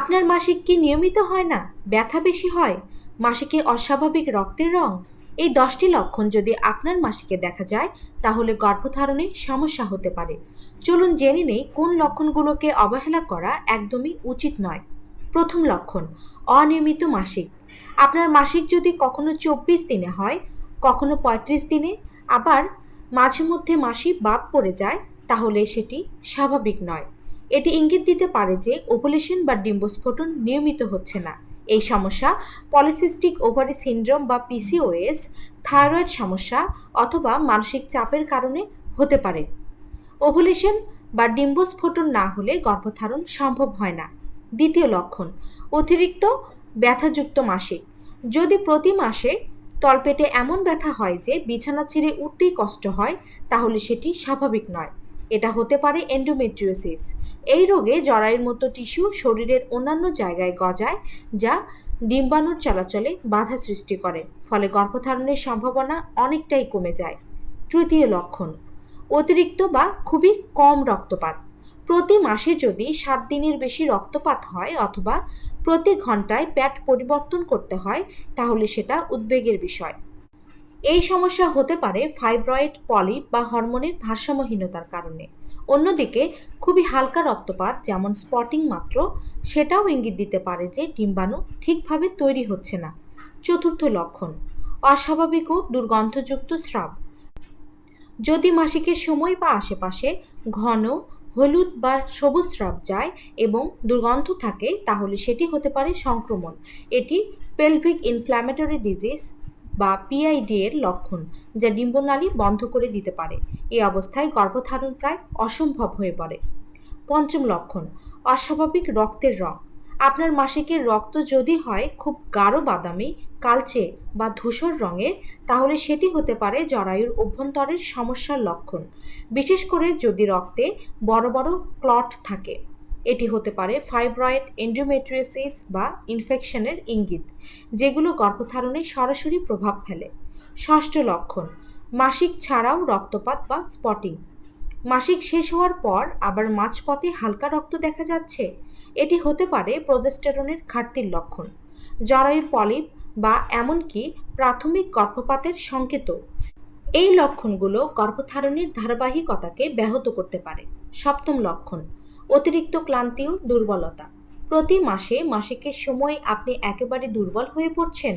আপনার মাসিক কি নিয়মিত হয় না? ব্যথা বেশি হয়? মাসিকে অস্বাভাবিক রক্তের রং? এই দশটি লক্ষণ যদি আপনার মাসিকে দেখা যায়, তাহলে গর্ভধারণে সমস্যা হতে পারে। চলুন জেনে নেই কোন লক্ষণগুলোকে অবহেলা করা একদমই উচিত নয়। প্রথম লক্ষণ, অনিয়মিত মাসিক। আপনার মাসিক যদি কখনো চব্বিশ দিনে হয়, কখনো পঁয়ত্রিশ দিনে, আবার মাঝে মধ্যে মাসি বাদ পড়ে যায়, তাহলে সেটি স্বাভাবিক নয়। এটি ইঙ্গিত দিতে পারে যে ওভুলেশন বা ডিম্বস্ফোটন নিয়মিত হচ্ছে না। এই সমস্যা, পলিসিস্টিক ওভারি সিনড্রোম বা পিসিওএস থাইরয়েড সমস্যা অথবা মানসিক চাপের কারণে হতে পারে। ওভুলেশন বা ডিম্বস্ফোটন না হলে গর্ভধারণ সম্ভব হয় না। দ্বিতীয় লক্ষণ, অতিরিক্ত ব্যথাযুক্ত মাসিক। যদি প্রতি মাসে তলপেটে এমন ব্যথা হয় যে বিছানা ছেড়ে উঠতেই কষ্ট হয়, তাহলে সেটি স্বাভাবিক নয়। এটা হতে পারে এন্ডোমেট্রিওসিস এই রোগে জরায়ুর মতো টিস্যু শরীরের অন্যান্য জায়গায় গজায়, যা ডিম্বাণুর চলাচলে বাধা সৃষ্টি করে, ফলে গর্ভধারণের সম্ভাবনা অনেকটাই কমে যায়। তৃতীয় লক্ষণ, অতিরিক্ত বা খুবই কম রক্তপাত। প্রতি মাসে যদি সাত দিনের বেশি রক্তপাত হয় অথবা প্রতি ঘন্টায় প্যাট পরিবর্তন করতে হয়, তাহলে সেটা উদ্বেগের বিষয়। এই সমস্যা হতে পারে ফাইব্রয়েড, পলিপ বা হরমোনের ভারসাম্যহীনতার কারণে। অন্যদিকে, খুবই হালকা রক্তপাত, যেমন স্পটিং মাত্র, সেটাও ইঙ্গিত দিতে পারে যে ডিম্বাণু ঠিকভাবে তৈরি হচ্ছে না। চতুর্থ লক্ষণ, অস্বাভাবিক ও দুর্গন্ধযুক্ত স্রাব। যদি মাসিকের সময় বা আশেপাশে ঘন, হলুদ বা সবুজ স্রাব যায় এবং দুর্গন্ধ থাকে, তাহলে সেটি হতে পারে সংক্রমণ। এটি পেলভিক ইনফ্ল্যামেটরি ডিজিজ বা পিআইডি এর লক্ষণ যা ডিম্বনালী বন্ধ করে দিতে পারে। এই অবস্থায় গর্ভধারণ প্রায় অসম্ভব হয়ে পড়ে। পঞ্চম লক্ষণ, অস্বাভাবিক রক্তের রং। আপনার মাসিকের রক্ত যদি হয় খুব গাঢ় বাদামি, কালচে বা ধূসর রঙের, তাহলে সেটি হতে পারে জরায়ুর অভ্যন্তরের সমস্যার লক্ষণ। বিশেষ করে যদি রক্তে বড় বড় ক্লট থাকে। এটি হতে পারে ফাইব্রয়েড এন্ডোমেট্রিওসিস বা ইনফেকশনের ইঙ্গিত, যেগুলো গর্ভধারণে সরাসরি প্রভাব ফেলে। ষষ্ঠ লক্ষণ, মাসিক ছাড়াও রক্তপাত বা স্পটিং মাসিক শেষ হওয়ার পর আবার মাঝপথে হালকা রক্ত দেখা যাচ্ছে। এটি হতে পারে প্রজেস্টেরনের ঘাটতির লক্ষণ, জরায়ুর পলিপ বা এমনকি প্রাথমিক গর্ভপাতের সংকেত। এই লক্ষণগুলো গর্ভধারণের ধারাবাহিকতাকে ব্যাহত করতে পারে। সপ্তম লক্ষণ অতিরিক্ত ক্লান্তি ও দুর্বলতা। প্রতি মাসে মাসিকের সময় আপনি একেবারে দুর্বল হয়ে পড়ছেন?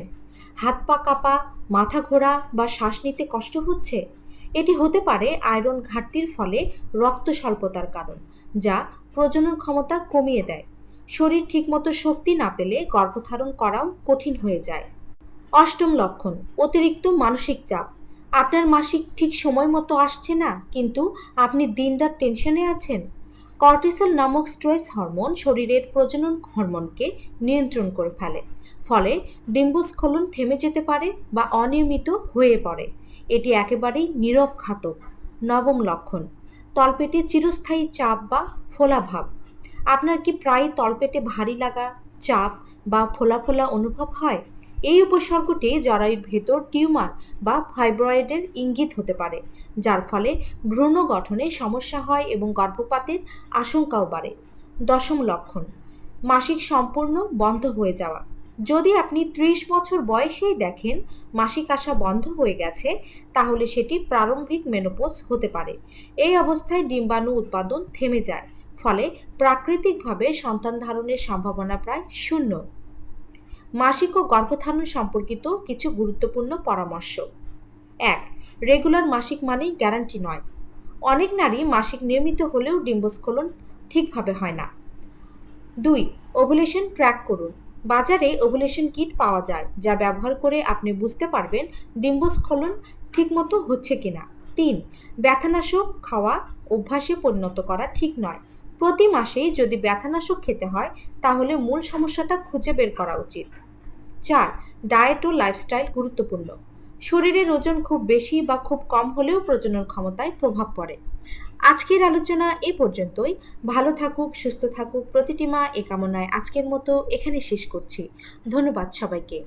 হাত পা কাঁপা, মাথা ঘোরা বা শ্বাস নিতে কষ্ট হচ্ছে? এটি হতে পারে আয়রন ঘাটতির ফলে রক্ত স্বল্পতার কারণ, যা প্রজনন ক্ষমতা কমিয়ে দেয়। শরীর ঠিকমতো শক্তি না পেলে গর্ভধারণ করাও কঠিন হয়ে যায়। অষ্টম লক্ষণ, অতিরিক্ত মানসিক চাপ। আপনার মাসিক ঠিক সময় মতো আসছে না, কিন্তু আপনি দিনরাত টেনশনে আছেন? কর্টিসল নামক স্ট্রেস হরমোন শরীরের প্রজনন হরমোনকে নিয়ন্ত্রণ করে ফেলে। ফলে ডিম্বস্খলন থেমে যেতে পারে বা অনিয়মিত হয়ে পড়ে। এটি একেবারেই নীরব ঘাতক নবম লক্ষণ। তলপেটে চিরস্থায়ী চাপ বা ফোলাভাব আপনার কি প্রায় তলপেটে ভারী লাগা চাপ বা ফোলা ফোলা অনুভব হয়? এই উপসর্গটি জরায়ুর ভেতর টিউমার বা ফাইব্রয়েডের ইঙ্গিত হতে পারে, যার ফলে ভ্রূণ গঠনে সমস্যা হয় এবং গর্ভপাতের আশঙ্কাও বাড়ে। দশম লক্ষণ, মাসিক সম্পূর্ণ বন্ধ হয়ে যাওয়া। যদি আপনি ত্রিশ বছর বয়সেই দেখেন মাসিক আসা বন্ধ হয়ে গেছে, তাহলে সেটি প্রারম্ভিক মেনোপোজ হতে পারে। এই অবস্থায় ডিম্বাণু উৎপাদন থেমে যায়, ফলে প্রাকৃতিকভাবে সন্তান ধারণের সম্ভাবনা প্রায় শূন্য। মাসিক ও গর্ভধারণ সম্পর্কিত কিছু গুরুত্বপূর্ণ পরামর্শ। এক, রেগুলার মাসিক মানেই গ্যারান্টি নয়। অনেক নারী মাসিক নিয়মিত হলেও ডিম্বস্খলন ঠিকভাবে হয় না। দুই, ওভুলেশন ট্র্যাক করুন। বাজারে ওভুলেশন কিট পাওয়া যায়, যা ব্যবহার করে আপনি বুঝতে পারবেন ডিম্বস্খলন ঠিকমতো হচ্ছে কিনা। তিন, ব্যথানাশক খাওয়া অভ্যাসে পরিণত করা ঠিক নয়। প্রতি মাসেই যদি ব্যথানাশক খেতে হয়, তাহলে মূল সমস্যাটা খুঁজে বের করা উচিত। চার ডায়েট ও লাইফস্টাইল গুরুত্বপূর্ণ। শরীরের ওজন খুব বেশি বা খুব কম হলেও প্রজনন ক্ষমতায় প্রভাব পড়ে। আজকের আলোচনা এ পর্যন্তই। ভালো থাকুক, সুস্থ থাকুক, প্রতিটি মা এ কামনায় আজকের মতো এখানে শেষ করছি। ধন্যবাদ সবাইকে।